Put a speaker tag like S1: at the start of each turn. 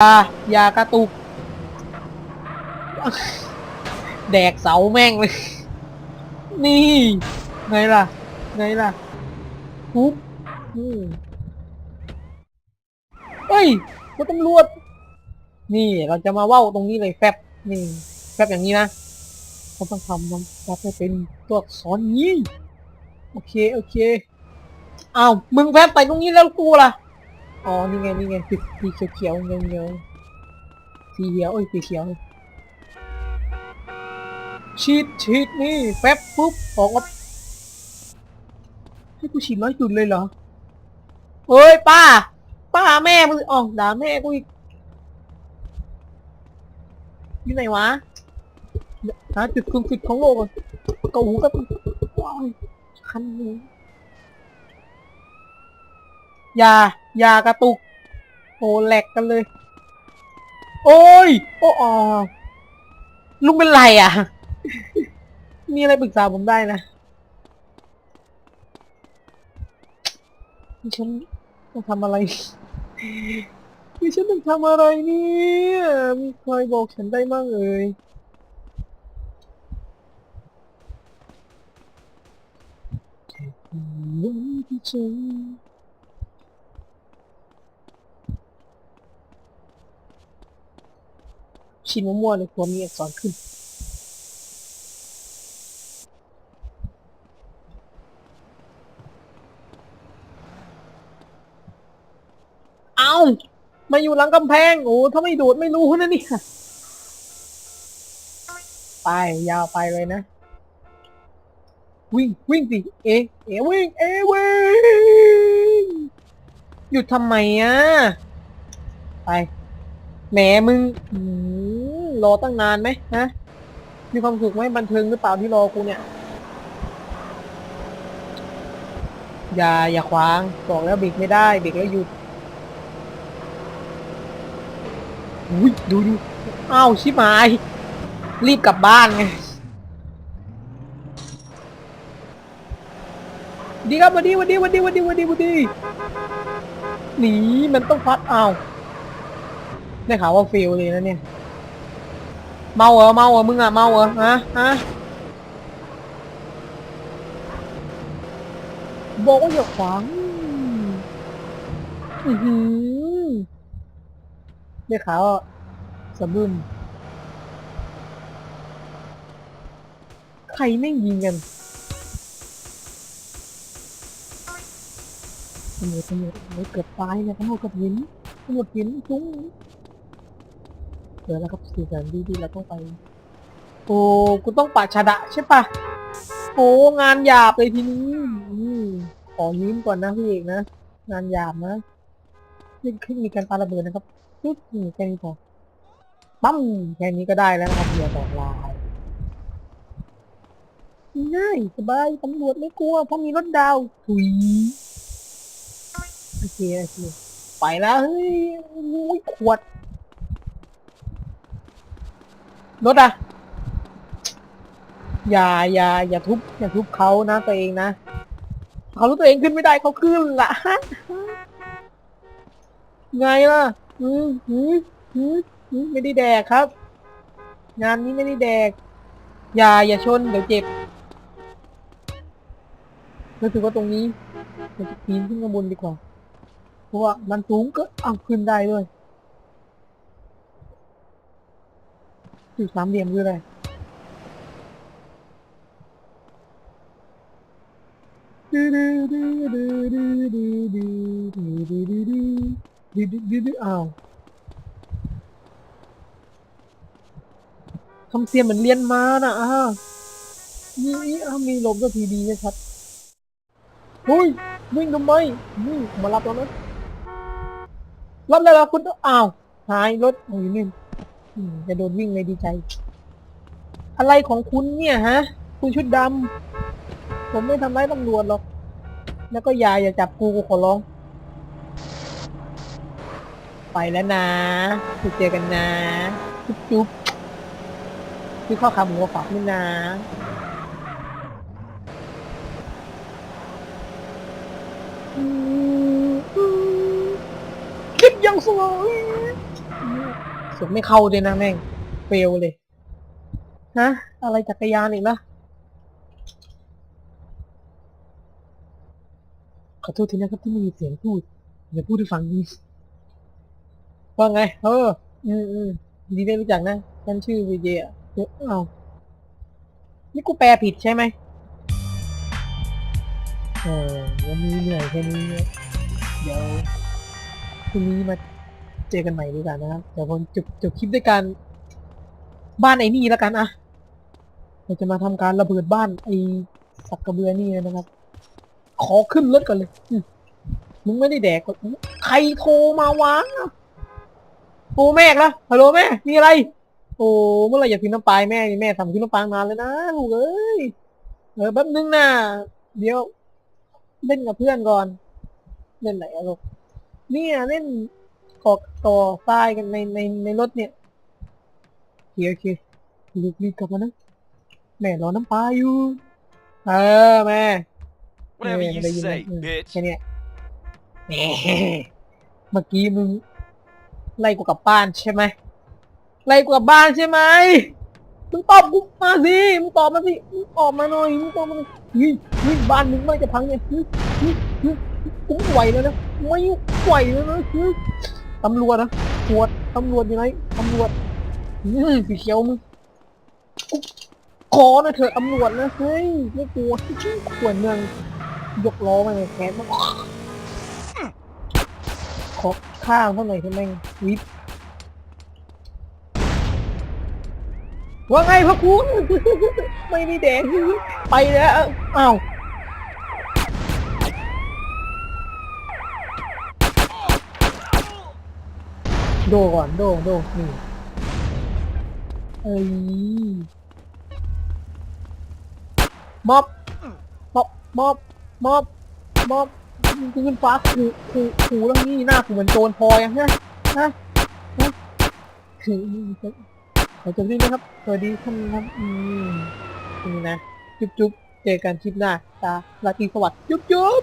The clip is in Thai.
S1: าอย่ากระตุก แดกเสาแม่งเลย นี่ ไงล่ะ ไงล่ะปุ๊บเฮ้ยรถตำรวจ นี่เราจะมาเว้าตรงนี้เลยแฟบนี่แฟบอย่างนี้นะเราต้องทำมันแฟบให้เป็นตัวอักษรนี้ โอเค โอเค อ้าว มึงแฟบไปตรงนี้แล้วกูล่ะ อ๋อ นี่ไง นี่ไงสีสีเขียวเงี้ยวๆสีเขียวเอ้ยสีเขียวฉีดฉีดนี่แป๊บปุ๊บออกมาให้กูฉีดร้อยจุดเลยเหรอเฮ้ยป้า ป้าแม่มึงอ๋อด่าแม่กูอีกอยู่ไหนวะหาจุดสูงสุดของโลกอะเกาหูกับว้ายคันหูอย่า อย่ากระตุก โอ้แหลกกันเลย โอ้ย โอ้ออลุงเป็นไรอะ มีอะไรปรึกษาผมได้นะดิฉันต้องทำอะไรดิฉันต้องทำอะไรเนี่ยมีใครบอกฉันได้มั่งเอ่ยวันที่ฉัน ชินมั่วๆเลยกลัวมีอักษรขึ้น เอามาอยู่หลังกำแพง โอ้ถ้าไม่โดดไม่รู้นะเนี่ย ไปยาวไปเลยนะ วิ่ง วิ่งสิ เอ เอวิ่ง เอวิ่ง หยุดทำไมอะ ไป แหมมึงอืมรอตั้งนานไหมฮะ มีความสุขไหมบันเทิงหรือเปล่าที่รอกูเนี่ย อย่าอย่าขวางบอกแล้วเบรกไม่ได้เบรกแล้วหยุดอุ้ยดูดูอ้าวชิบหาย รีบกลับบ้านไงดีครับวันดีวันดีวันดีวันดีวันดีวันดีหนีมันต้องพัดอ้าว ได้ข่าวว่าเฟลเลยนะเนี่ย เมาเหรอเมาเหรอมึงอะเมาเหรอฮะฮะบอกว่าอย่าขวางอือหือได้ข่าวว่าสะบึมใครไม่งยิงกันตำรวจตำรวจเกือบตายเนี่ยตำรวจกับหินตำรวจหินจุ้ง เดี๋ยวแล้วครับสื่อสารดีๆเราต้องไป โอ้กูต้องปะชะดะใช่ปะโอ้งานหยาบเลยทีนี้ขอยิ้มก่อนนะพี่เอกนะ งานหยาบนะนี่ขึ้นมีการปาระเบิดนะครับปึ๊บแค่นี้พอปั้มแค่นี้ก็ได้แล้วนะครับเหยื่อสองลายง่ายสบายตำรวจไม่กลัวเพราะมีรถดาวถุยโอเคโอเคไปแล้วเฮ้ยขวด รถอะอย่าอย่าอย่าทุบอย่าทุบเขานะตัวเองนะเขารู้ตัวเองขึ้นไม่ได้เขาขึ้นละไงล่ะอืมอืมอืมอืมไม่ได้แดกครับ งานนี้ไม่ได้แดก อย่าอย่าชนเดี๋ยวเจ็บรู้สึกว่าตรงนี้เราจะปีนขึ้นข้างบนดีกว่า เพราะว่ามันสูงก็เอาขึ้นได้ด้วย อยู่สามเหลี่ยมคืออะไรดูดูดูดูดูดูดูดูดูดูดูดืดดืดดืดอ้าวทำเสียงเหมือนเรียนมานะอ่านี่นี่อ้าวมีลมก็ทีดีนะครับเฮ้ยวิ่งทำไมนี่มารับแล้วนะรับแล้วคุณอ้าวหายรถโอ้ยนี่อืม จะโดนวิ่งเลยดีใจ อะไรของคุณเนี่ยฮะ คุณชุดดำ ผมไม่ทำร้ายตำรวจหรอก แล้วก็อย่าอย่าจับกูกูขอร้อง ไปแล้วนะไปเจอกันนะ จุ๊บจุ๊บคือข้าวขาหมูฝากด้วยนะคลิปยังสวย สือไม่เข้าด้วยนะแม่งเฟลเลยฮะอะไรจักรยานอีกละขอโทษทีนะครับที่ไม่มีเสียงพูดอย่าพูดให้ฟังดีว่าไง เออ อืมอืมดีได้รู้จักนะฉันชื่อวีเจอะเออเอานี่กูแปลผิดใช่ไหมเออวันนี้เหนื่อยแค่นี้ เดี๋ยวพรุ่งนี้มา เจอกันใหม่ดีกว่านะครับ เดี๋ยวผมจบจบคลิปด้วยการบ้านไอ้นี่แล้วกันอะเราจะมาทำการระเบิดบ้านไอ้สักกระเบือนี่นะครับ ขอขึ้นรถก่อนเลยมึงไม่ได้แดกก่อใครโทรมาวะโอ้แม่ละฮัลโหลแม่ มีอะไร โอ้เมื่อไรอยากกินน้ำปลายแม่แม่ทำกินน้ำปลานานเลยนะลูกเอ้ยเออแป๊บนึงนะเดี๋ยวเล่นกับเพื่อนก่อน เล่นไหนอะลูกเนี่ยเล่น กอกต่อทรายกันในในในรถเนี่ยโอเคโอเคลูกรีบกลับมานะแม่รอน้ำปลาอยู่ เออแม่
S2: Whatever
S1: Yeah,
S2: you
S1: but you
S2: say,
S1: know, mm.
S2: bitch.
S1: แค่เนี้ยแหมเมื่อกี้มึงไล่กูกลับบ้านใช่ไหมไล่กูกลับบ้านใช่ไหมมึงตอบกูมาสิมึงตอบมาสิมึงตอบมาหน่อยมึงตอบมาหน่อยเฮ้ยเฮ้ยบ้านมึงไม่จะพังเนี่ยเฮ้ยเฮ้ยเฮ้ยกูไม่ไหวแล้วนะไม่ไหวแล้วนะเฮ้ย ตำรวจนะตรวจตำรวจอยู่ไหนตำรวจอืมสีเขียวมึงกูขอหนะเถอะตำรวจนะเฮ้ยไม่กลัวขวนเมืองยกล้อมาเลยแขนมันขอข้าวเท่าไหร่ที่แม่งวิบว่าไงพระคุณ ไม่ได้แดงไปแล้วอ้าว โดก่อนโดโดนี่เอ้ยม็อบม็อบม็อบม็อบม็อบกูขึ้นฟ้าขู่ขู่ขู่แล้วนี่หน้ากูเหมือนโจรพลอยอะฮะฮะฮะคือขอจบที่นะครับสวัสดีท่านครับอืมนี่นะ จุ๊บจุ๊บเจอกันคลิปหน้าตาลาตีสวัสดิ์จุ๊บจุ๊บ